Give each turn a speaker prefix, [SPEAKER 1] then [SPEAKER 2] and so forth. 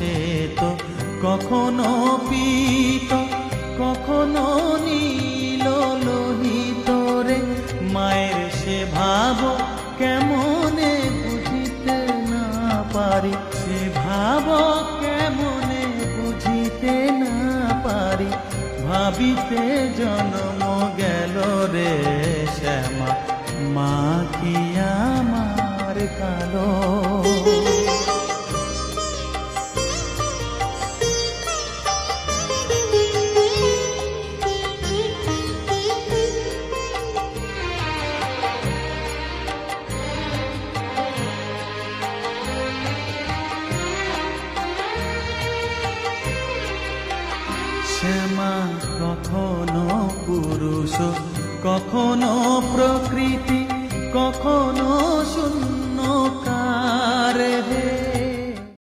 [SPEAKER 1] সে তো কখনো পীত, কখনো নীল লোহিত রে। মায়ের সে ভাব কেমনে বুঝিতে না পারি? সে ভাব কেমনে বুঝিতে না পারি? ভাবিতে জন্ম গেল রে শ্যামা। মা কি আমার কালো? শ্যামা কখনো পুরুষ কখনো প্রকৃতি কখনো